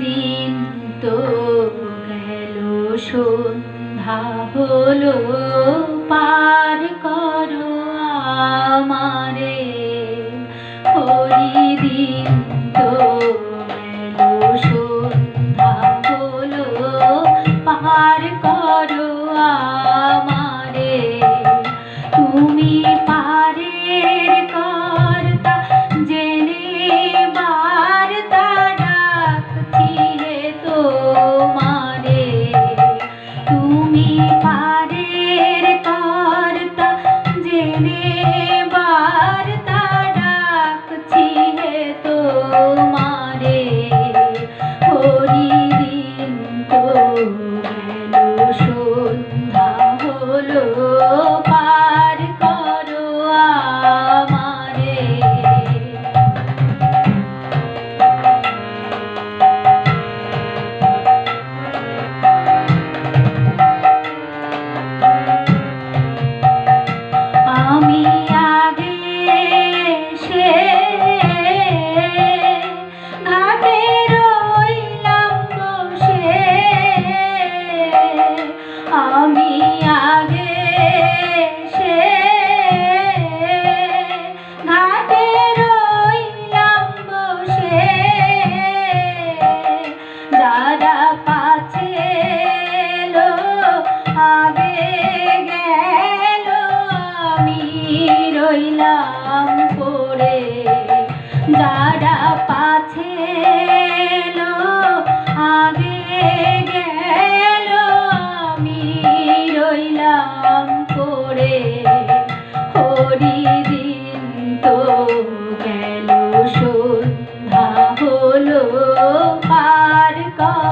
দিন তো গেল সন্ধ্যা হলো পা যারা পাছে আগে আমি রইলাম দিন তো গেল হলো পার কর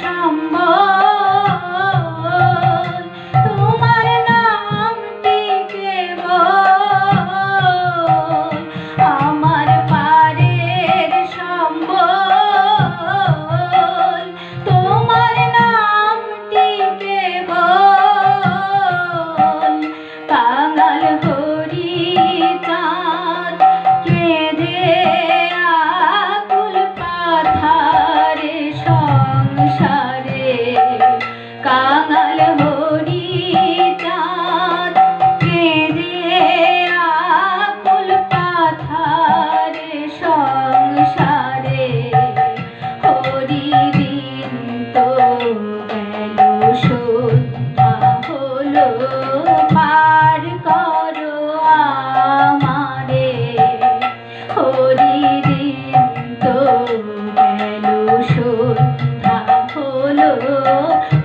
সামনে 嗯